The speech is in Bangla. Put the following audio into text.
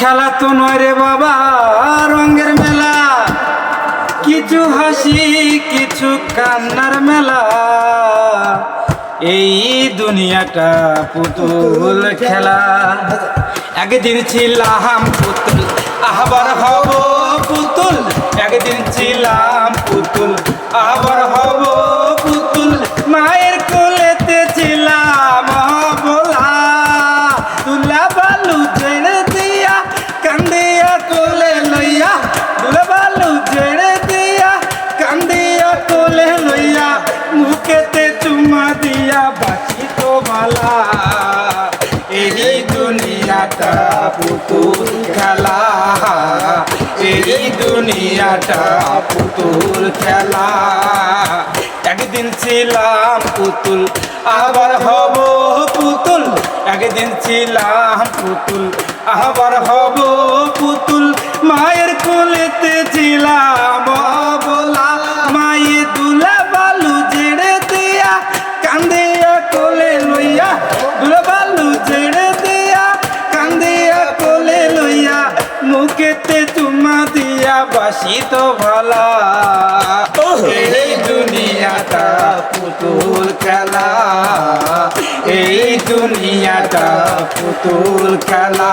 খেলা তো নয় রে বাবা, রঙের মেলা। কিছু হাসি, কিছু কান্নার মেলা। এই দুনিয়াটা পুতুল খেলা। একদিন ছিলাম পুতুল, আবার হব পুতুল। একদিন ছিলাম মালা এই দুনিয়াটা পুতুল খেলা। এই দুনিয়াটা পুতুল খেলা। একদিন ছিলাম পুতুল, আবার হব পুতুল। একদিন ছিলাম পুতুল, আবার হব পুতুল। মায়ের কোলেতে ছিলাম চুমা দিয়া বাসি তো ভালা। এই দুনিয়াটা পুতুল খেলা। এই দুনিয়াটা পুতুল খেলা।